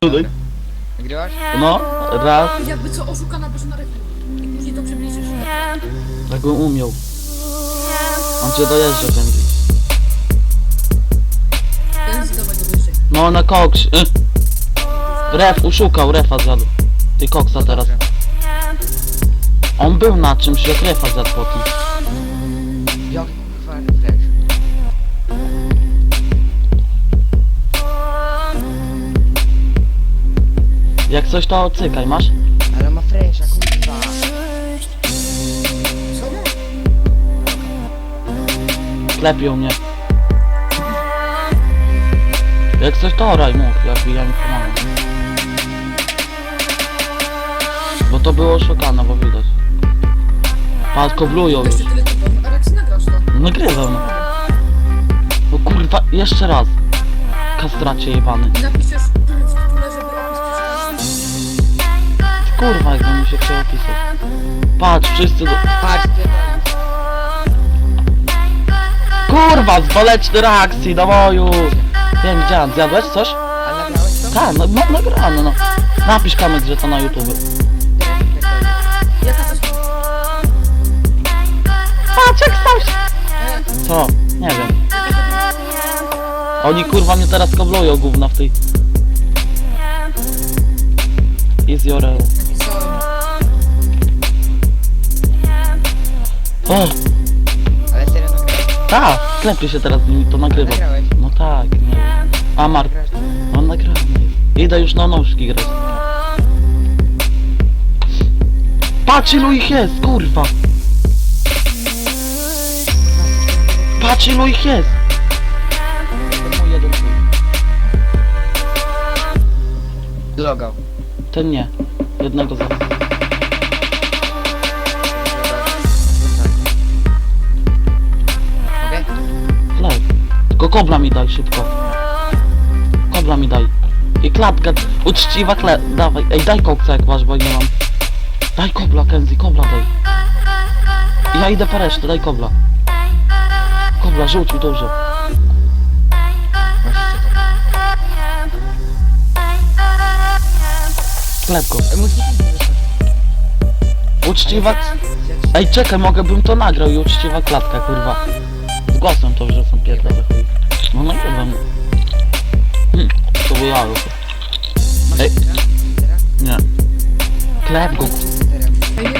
Tutaj. Nagrywasz? No, raz. Jakby co oszukana bez na ręku. I później to przybliżysz. Tak bym umiał. On cię dojeżdża ten. Go wyżej. No na koks. Y. Ref, uszukał, refa zjadł. Ty koksa teraz. On był na czymś, jak refa zjadł potem. Jak coś to cykaj, masz? Ale ma fresha, kurwa. Klepią mnie. Jak coś to oraj mów, jak ja mi pomagam. Bo to było oszukane, bo widać. Patrz, koblują już. Nagrywam. No kurwa, jeszcze raz. Kastracie jebany. Napiszesz Kurwa, jakby mi się chciał opisać. Patrz, wszyscy do... Patrz, Kurwa, z walecznej reakcji, do moju! Wiem, widziałem, zjadłeś coś? Ale nagrałeś to? Tak, no, no nagrane, no. Napisz kamek, że to na YouTube. Patrz, jak stał się... Co? Nie wiem. Oni kurwa mnie teraz koblują gówna w tej... Is your... O, Ale serio nagrałeś? tak, sklepie się teraz z nimi, to nagrałeś? No tak, nie. A Mark, Nagrasz to? nagrany. Idę już na nóżki grać. Patrz ilu ich jest, kurwa! Patrz ilu ich jest! To mój jeden twój. Logał. Ten nie. Jednego za. Kobla mi daj szybko. Kobla mi daj. I klatka. Uczciwa kle... Dawaj. Ej, daj koksa jak masz, bo nie mam. Daj kobla, Kenzie, kobla daj. Ja idę po resztę, daj kobla. Kobla, rzuć mi nie wyskoczy. Uczciwa... Ej, czekaj, mogę bym to nagrał i uczciwa klatka, kurwa. Głosem to wrzucam pierdolę chuj. No nagrywam. Hm, to wyjało się. Masz Ej. Nie. Klep go.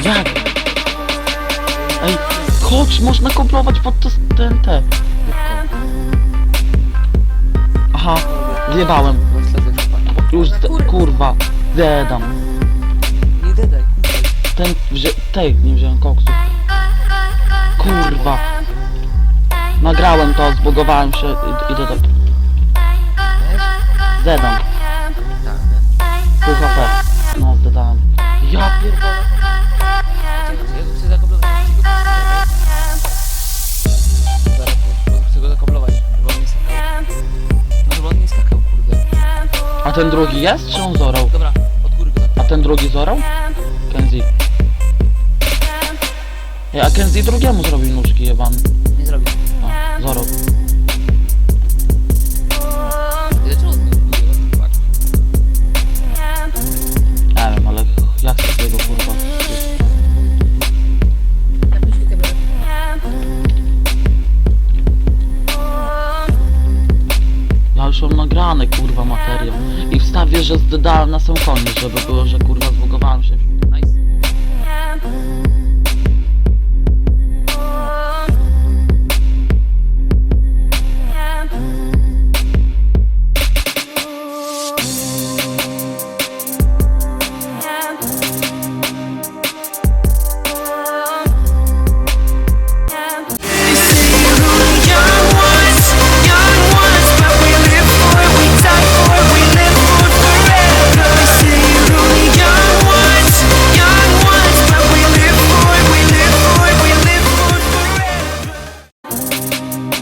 Jak? Ej, chodź, można komplować pod to TNT. Aha, zjebałem. Już, z- kurwa, zedam. Nie kurwa. Ten, wzię, tej, nie wziąłem koksu. Kurwa. Nagrałem to, zbugowałem się, id- idę do... Zedam. Pół HP. No, zdedałem. Ja pierdolę. A ten drugi jest, czy on zorał? Dobra, od góry go A ten drugi zorał? Kenzie. Ej, a Kenzie drugiemu zrobił nóżki jebany. Nie zrobił. A, go buduje? Patrz. Nie wiem, ale jak to tego kurwa? Ja już mam nagrane kurwa materiał. I wstawię, że zdedałem na sam koniec, żeby było, że kurwa zbugowałem się.